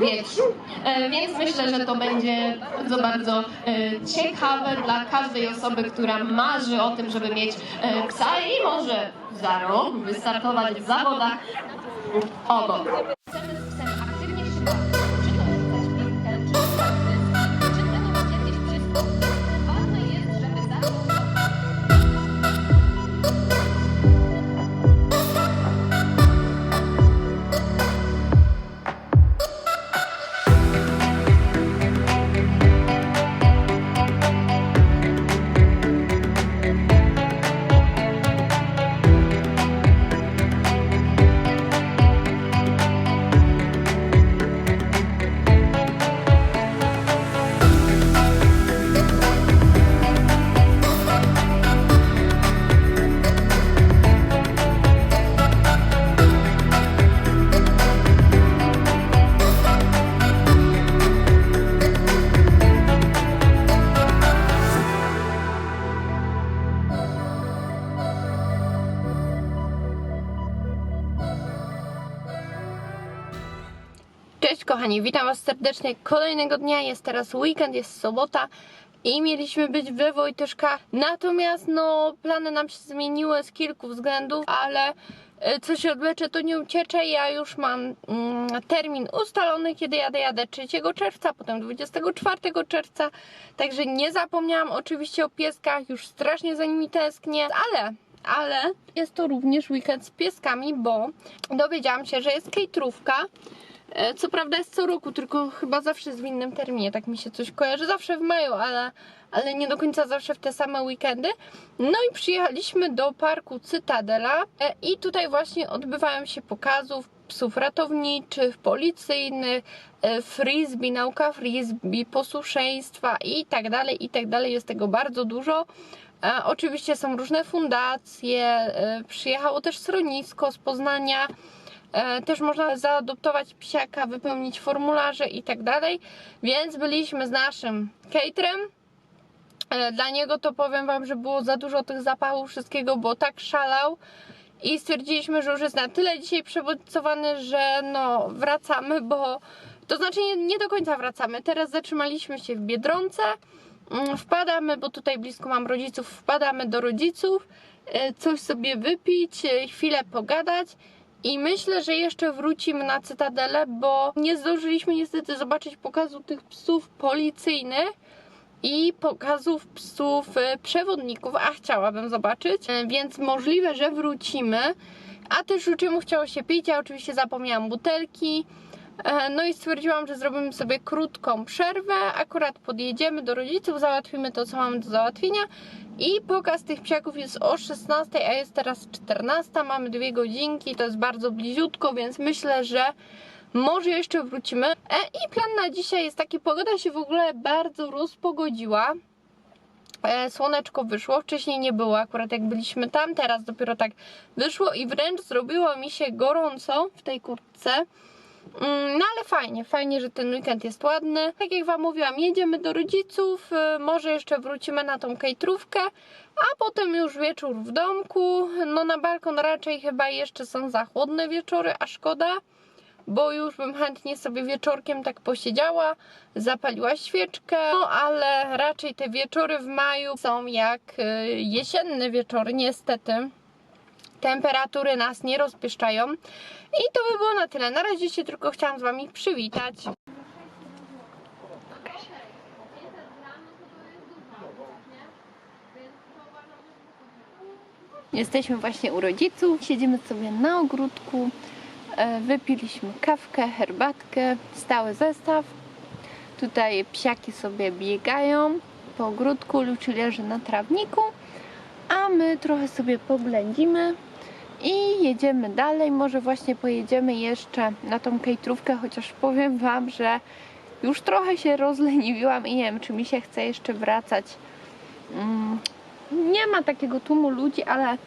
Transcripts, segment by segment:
na dysku w powietrzu. E, Więc myślę, że to będzie bardzo, bardzo e, ciekawe dla każdej osoby, która marzy o tym, żeby mieć e, psa i może za rok wystartować w zawodach obok. Was serdecznie. Kolejnego dnia, jest teraz weekend, jest sobota i mieliśmy być we Wojtyszkach, natomiast no plany nam się zmieniły z kilku względów, ale e, co się odwlecze to nie ucieczę, ja już mam mm, termin ustalony, kiedy jadę, jadę 3 czerwca, potem 24 czerwca, także nie zapomniałam oczywiście o pieskach, już strasznie za nimi tęsknię, ale ale jest to również weekend z pieskami, bo dowiedziałam się, że jest kejtrówka. E, Co prawda jest co roku, tylko chyba zawsze jest w innym terminie, tak mi się coś kojarzy. Zawsze w maju, ale, ale nie do końca zawsze w te same weekendy. No i przyjechaliśmy do parku Cytadela e, i tutaj właśnie odbywają się pokazów psów ratowniczych, policyjnych, e, frisbee, nauka frisbee, posłuszeństwa i tak dalej, i tak dalej. Jest tego bardzo dużo. Oczywiście są różne fundacje, przyjechało też schronisko z Poznania. E, Też można zaadoptować psiaka, wypełnić formularze i tak dalej. Więc byliśmy z naszym caterem. E, Dla niego to powiem Wam, że było za dużo tych zapachów, wszystkiego, bo tak szalał. I stwierdziliśmy, że już jest na tyle dzisiaj przebodźcowany, że no wracamy, bo to znaczy nie, nie do końca wracamy. Teraz zatrzymaliśmy się w Biedronce. Mm, Wpadamy, bo tutaj blisko mam rodziców, wpadamy do rodziców, e, coś sobie wypić, chwilę pogadać. I myślę, że jeszcze wrócimy na Cytadelę, bo nie zdążyliśmy niestety zobaczyć pokazu tych psów policyjnych i pokazów psów e, przewodników, a chciałabym zobaczyć, E, więc możliwe, że wrócimy. A też czemu chciało się pić, ja oczywiście zapomniałam butelki. E, No i stwierdziłam, że zrobimy sobie krótką przerwę. Akurat podjedziemy do rodziców, załatwimy to, co mamy do załatwienia. I pokaz tych psiaków jest o 16, a jest teraz 14. Mamy dwie godzinki, to jest bardzo bliziutko, więc myślę, że może jeszcze wrócimy. E, I plan na dzisiaj jest taki, pogoda się w ogóle bardzo rozpogodziła. E, Słoneczko wyszło, wcześniej nie było, akurat jak byliśmy tam, teraz dopiero tak wyszło i wręcz zrobiło mi się gorąco w tej kurtce. Mm, No ale fajnie, fajnie, że ten weekend jest ładny. Tak jak Wam mówiłam, jedziemy do rodziców, y, może jeszcze wrócimy na tą kejtrówkę, a potem już wieczór w domku. No na balkon raczej chyba jeszcze są za chłodne wieczory, a szkoda, bo już bym chętnie sobie wieczorkiem tak posiedziała, zapaliła świeczkę, no ale raczej te wieczory w maju są jak y, jesienne wieczory, niestety temperatury nas nie rozpieszczają. I to by było na tyle. Na razie się tylko chciałam z Wami przywitać. Jesteśmy właśnie u rodziców, siedzimy sobie na ogródku, e, wypiliśmy kawkę, herbatkę, stały zestaw. Tutaj psiaki sobie biegają po ogródku, Luci leży na trawniku, a my trochę sobie poględzimy i jedziemy dalej. Może właśnie pojedziemy jeszcze na tą kejtrówkę, chociaż powiem Wam, że już trochę się rozleniwiłam i nie wiem, czy mi się chce jeszcze wracać. Mm, nie ma takiego tłumu ludzi, ale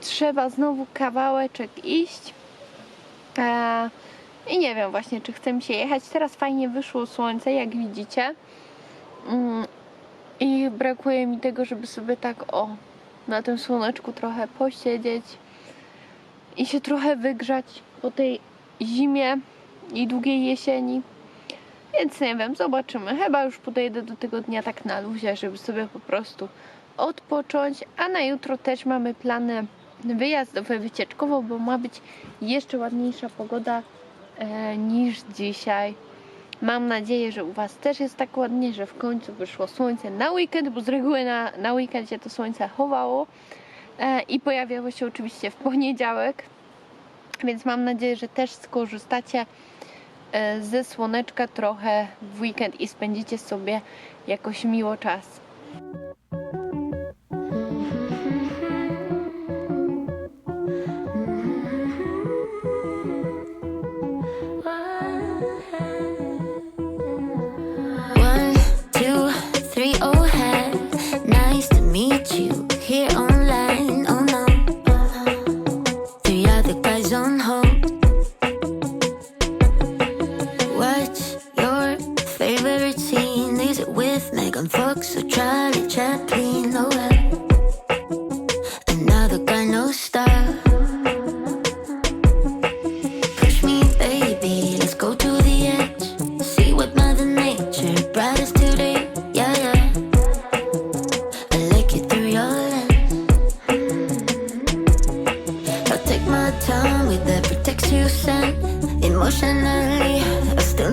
trzeba znowu kawałeczek iść. E, I nie wiem właśnie, czy chce mi się jechać. Teraz fajnie wyszło słońce, jak widzicie. Mm, I brakuje mi tego, żeby sobie tak o na tym słoneczku trochę posiedzieć i się trochę wygrzać po tej zimie. i długiej jesieni. Więc nie wiem, zobaczymy. Chyba już podejdę do tego dnia tak na luzie, żeby sobie po prostu odpocząć. A na jutro też mamy plany wyjazdowe, wycieczkowo, bo ma być jeszcze ładniejsza pogoda e, niż dzisiaj. Mam nadzieję, że u Was też jest tak ładnie, że w końcu wyszło słońce na weekend, bo z reguły na, na weekend się to słońce chowało i pojawiało się oczywiście w poniedziałek. Więc mam nadzieję, że też skorzystacie e, ze słoneczka trochę w weekend i spędzicie sobie jakoś miło czas.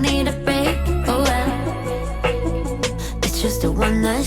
Need a break. Oh well, it's just a one night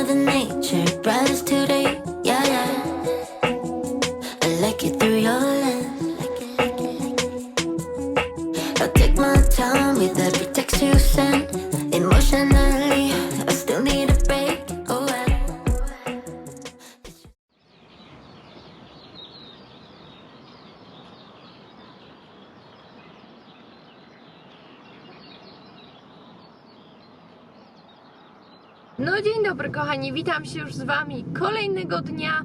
Mother Nature brought us kochani, witam się już z Wami kolejnego dnia.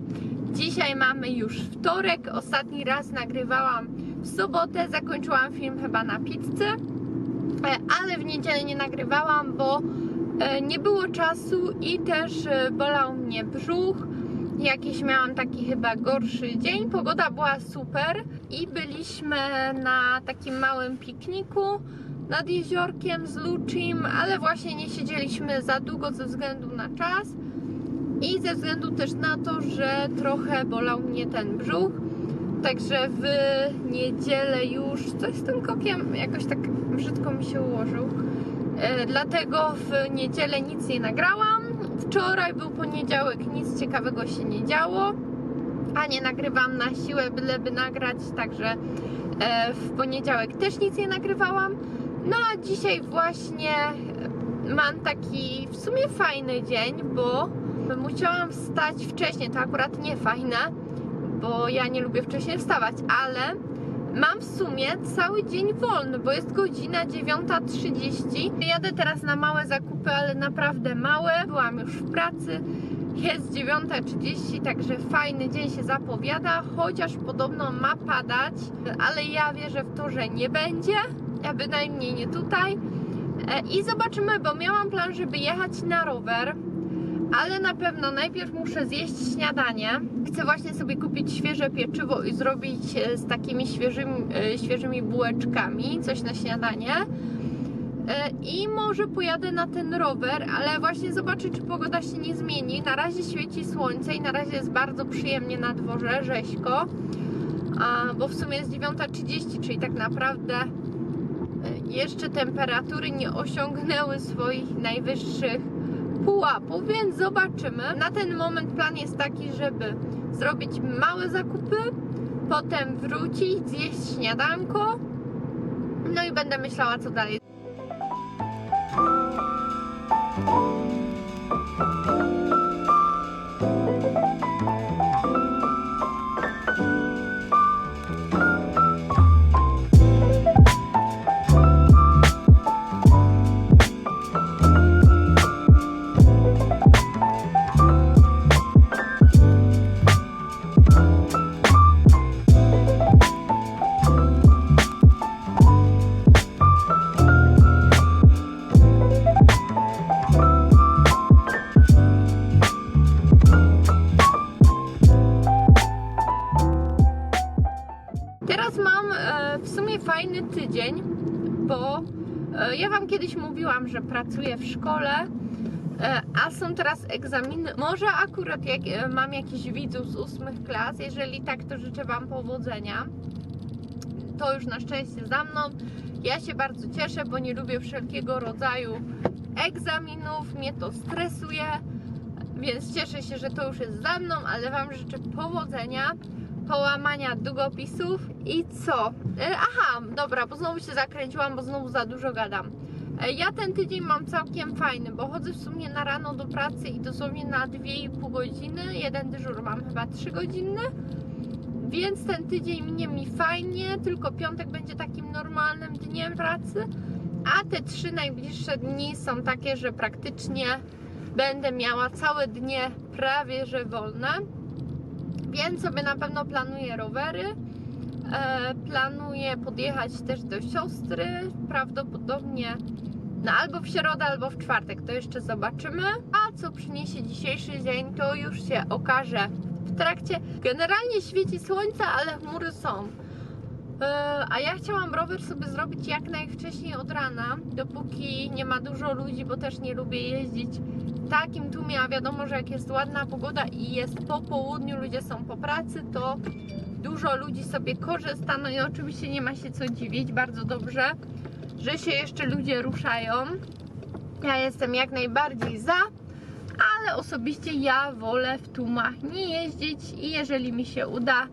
Dzisiaj mamy już wtorek, ostatni raz nagrywałam w sobotę, zakończyłam film chyba na pizzę, e, ale w niedzielę nie nagrywałam, bo e, nie było czasu i też e, bolał mnie brzuch. Jakiś miałam taki chyba gorszy dzień. Pogoda była super i byliśmy na takim małym pikniku nad jeziorkiem z Luczim, ale właśnie nie siedzieliśmy za długo ze względu na czas i ze względu też na to, że trochę bolał mnie ten brzuch. Także w niedzielę już coś z tym kokiem jakoś tak brzydko mi się ułożył. E, dlatego w niedzielę nic nie nagrałam. Wczoraj był poniedziałek, nic ciekawego się nie działo. A nie nagrywam na siłę, byleby nagrać, także e, w poniedziałek też nic nie nagrywałam. No a dzisiaj właśnie mam taki w sumie fajny dzień, bo musiałam wstać wcześniej. To akurat nie fajne, bo ja nie lubię wcześniej wstawać, ale mam w sumie cały dzień wolny, bo jest godzina 9.30. Jadę teraz na małe zakupy, ale naprawdę małe. Byłam już w pracy. Jest 9.30, także fajny dzień się zapowiada, chociaż podobno ma padać, ale ja wierzę w to, że nie będzie, a bynajmniej nie tutaj. E, I zobaczymy, bo miałam plan, żeby jechać na rower, ale na pewno najpierw muszę zjeść śniadanie. Chcę właśnie sobie kupić świeże pieczywo i zrobić e, z takimi świeżymi, e, świeżymi bułeczkami coś na śniadanie. I może pojadę na ten rower, ale właśnie zobaczę, czy pogoda się nie zmieni. Na razie świeci słońce i na razie jest bardzo przyjemnie na dworze, rzeźko. Bo w sumie jest 9.30, czyli tak naprawdę jeszcze temperatury nie osiągnęły swoich najwyższych pułapów, więc zobaczymy. Na ten moment plan jest taki, żeby zrobić małe zakupy, potem wrócić, zjeść śniadanko, no i będę myślała, co dalej. Teraz egzaminy. Może akurat jak e, mam jakichś widzów z ósmych klas, jeżeli tak, to życzę Wam powodzenia. To już na szczęście za mną. Ja się bardzo cieszę, bo nie lubię wszelkiego rodzaju egzaminów, mnie to stresuje, więc cieszę się, że to już jest za mną, ale Wam życzę powodzenia połamania długopisów i co? E, Aha, dobra, bo znowu się zakręciłam, bo znowu za dużo gadam. E, Ja ten tydzień mam całkiem fajny, bo chodzę w sumie na rano do pracy i dosłownie na 2,5 godziny. Jeden dyżur mam chyba 3 godziny. Więc ten tydzień minie mi fajnie, tylko piątek będzie takim normalnym dniem pracy. A te trzy najbliższe dni są takie, że praktycznie będę miała całe dnie prawie że wolne. Więc sobie na pewno planuję rowery. E, planuję podjechać też do siostry. Prawdopodobnie no albo w środę, albo w czwartek. To jeszcze zobaczymy. A co przyniesie dzisiejszy dzień, to już się okaże w trakcie. Generalnie świeci słońce, ale chmury są. E, A ja chciałam rower sobie zrobić jak najwcześniej od rana, dopóki nie ma dużo ludzi, bo też nie lubię jeździć w takim tłumie, a wiadomo, że jak jest ładna pogoda i jest po południu, ludzie są po pracy, to dużo ludzi sobie korzysta, no i oczywiście nie ma się co dziwić, bardzo dobrze, że się jeszcze ludzie ruszają. Ja jestem jak najbardziej za, ale osobiście ja wolę w tłumach nie jeździć i jeżeli mi się uda,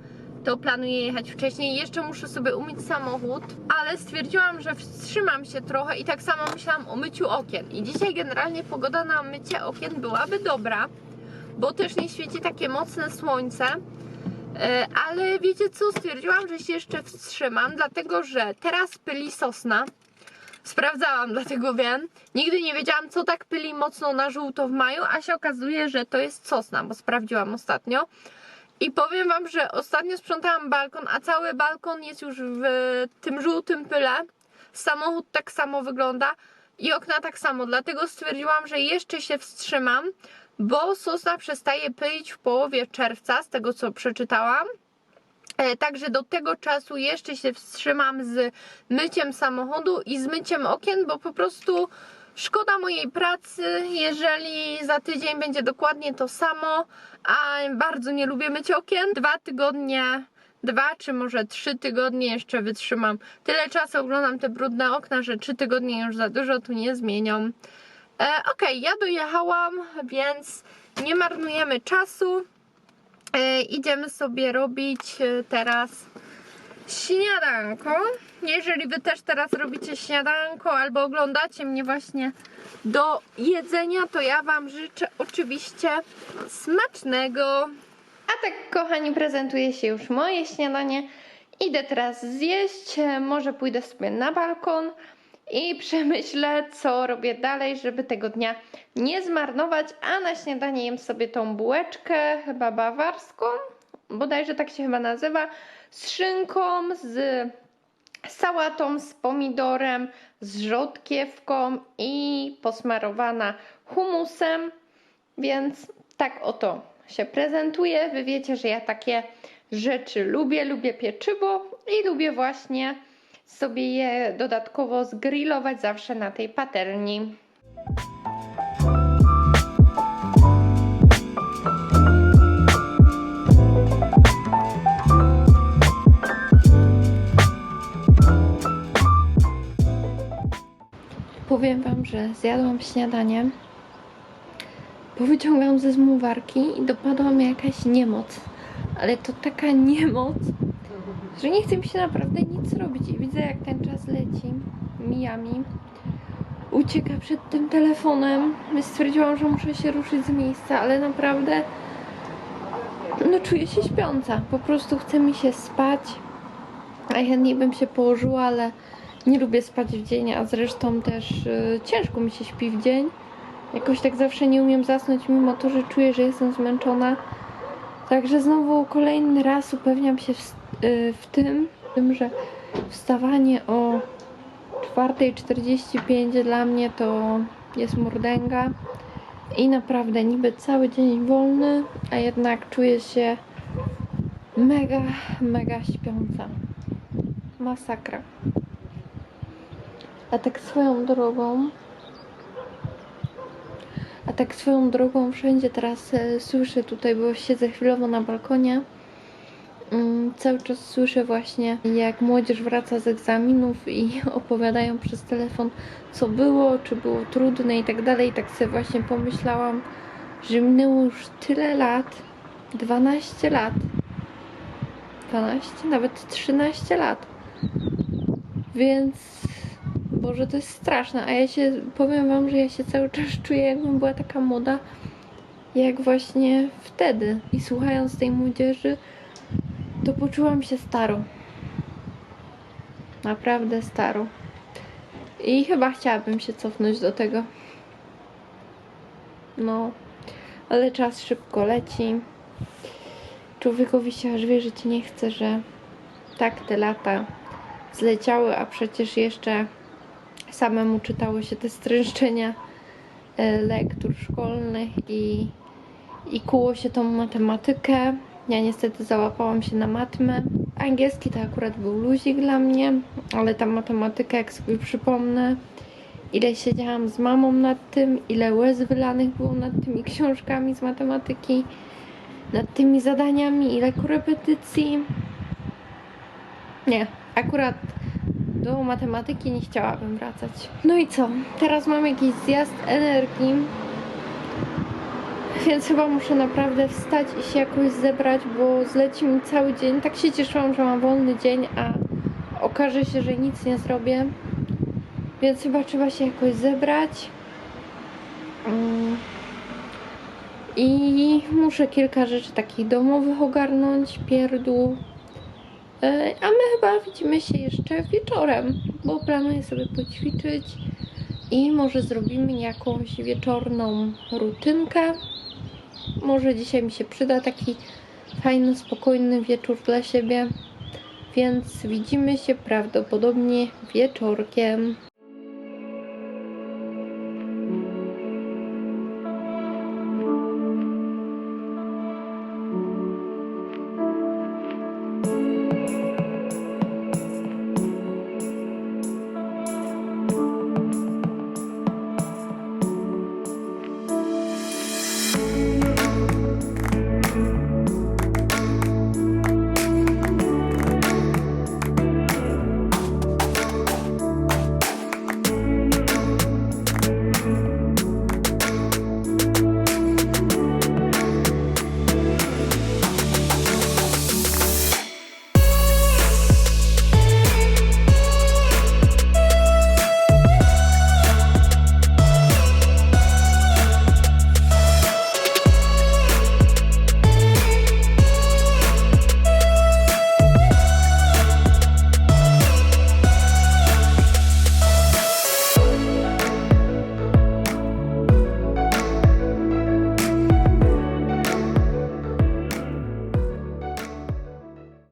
to planuję jechać wcześniej. Jeszcze muszę sobie umyć samochód, ale stwierdziłam, że wstrzymam się trochę i tak samo myślałam o myciu okien. I dzisiaj generalnie pogoda na mycie okien byłaby dobra, bo też nie świeci takie mocne słońce. E, Ale wiecie co, stwierdziłam, że się jeszcze wstrzymam, dlatego że teraz pyli sosna. Sprawdzałam, dlatego wiem. Nigdy nie wiedziałam, co tak pyli mocno na żółto w maju, a się okazuje, że to jest sosna, bo sprawdziłam ostatnio. I powiem Wam, że ostatnio sprzątałam balkon, a cały balkon jest już w tym żółtym pyle. Samochód tak samo wygląda i okna tak samo. Dlatego stwierdziłam, że jeszcze się wstrzymam, bo sosna przestaje pylić w połowie czerwca, z tego co przeczytałam. E, Także do tego czasu jeszcze się wstrzymam z myciem samochodu i z myciem okien, bo po prostu szkoda mojej pracy, jeżeli za tydzień będzie dokładnie to samo, a bardzo nie lubię myć okien. Dwa tygodnie, dwa czy może trzy tygodnie jeszcze wytrzymam. Tyle czasu oglądam te brudne okna, że trzy tygodnie już za dużo tu nie zmienią. E, Okej, ja dojechałam, więc nie marnujemy czasu. E, idziemy sobie robić e, teraz śniadanko. Jeżeli wy też teraz robicie śniadanko albo oglądacie mnie właśnie do jedzenia, to ja wam życzę oczywiście smacznego. A tak, kochani, prezentuje się już moje śniadanie. Idę teraz zjeść, może pójdę sobie na balkon i przemyślę, co robię dalej, żeby tego dnia nie zmarnować. A na śniadanie jem sobie tą bułeczkę, chyba bawarską, bodajże tak się chyba nazywa, z szynką, z sałatą, z pomidorem, z rzodkiewką i posmarowana humusem. Więc tak oto się prezentuje. Wy wiecie, że ja takie rzeczy lubię. Lubię pieczywo i lubię właśnie sobie je dodatkowo zgrillować zawsze na tej patelni. Powiem Wam, że zjadłam śniadanie, powyciągałam ze zmywarki i dopadła mnie jakaś niemoc. Ale to taka niemoc, że nie chce mi się naprawdę nic robić i widzę jak ten czas leci, mija mi. Ucieka przed tym telefonem, stwierdziłam, że muszę się ruszyć z miejsca, ale naprawdę no czuję się śpiąca. Po prostu chce mi się spać, a chętniej bym się położyła, ale nie lubię spać w dzień, a zresztą też y, ciężko mi się śpi w dzień. Jakoś tak zawsze nie umiem zasnąć, mimo to, że czuję, że jestem zmęczona. Także znowu kolejny raz upewniam się w, y, w tym, tym, że wstawanie o 4.45 dla mnie to jest mordęga. I naprawdę niby cały dzień wolny, a jednak czuję się mega, mega śpiąca. Masakra. A tak swoją drogą. A tak swoją drogą wszędzie teraz e, słyszę tutaj, bo siedzę chwilowo na balkonie. Mm, cały czas słyszę właśnie, jak młodzież wraca z egzaminów i opowiadają przez telefon, co było, czy było trudne i tak dalej. Tak sobie właśnie pomyślałam, że minęło już tyle lat 12 lat 12, nawet 13 lat. Więc Boże, to jest straszne. A ja się powiem wam, że ja się cały czas czuję, jakbym była taka młoda, jak właśnie wtedy. I słuchając tej młodzieży, to poczułam się staro. Naprawdę staro. I chyba chciałabym się cofnąć do tego. No, ale czas szybko leci. Człowiekowi się aż wierzyć nie chce, że tak te lata zleciały, a przecież jeszcze samemu czytało się te stręczenia e, lektur szkolnych i, i kuło się tą matematykę. Ja niestety załapałam się na matmę. Angielski to akurat był luzik dla mnie, ale ta matematyka, jak sobie przypomnę, ile siedziałam z mamą nad tym, ile łez wylanych było nad tymi książkami z matematyki, nad tymi zadaniami, ile korepetycji. Nie, akurat do matematyki nie chciałabym wracać. No i co? Teraz mam jakiś zjazd energii. Więc chyba muszę naprawdę wstać i się jakoś zebrać, bo zleci mi cały dzień. Tak się cieszyłam, że mam wolny dzień, a okaże się, że nic nie zrobię. Więc chyba trzeba się jakoś zebrać. Mm. I muszę kilka rzeczy takich domowych ogarnąć, pierdół. E, A my chyba widzimy się jeszcze wieczorem, bo planuję sobie poćwiczyć i może zrobimy jakąś wieczorną rutynkę. Może dzisiaj mi się przyda taki fajny, spokojny wieczór dla siebie. Więc widzimy się prawdopodobnie wieczorkiem.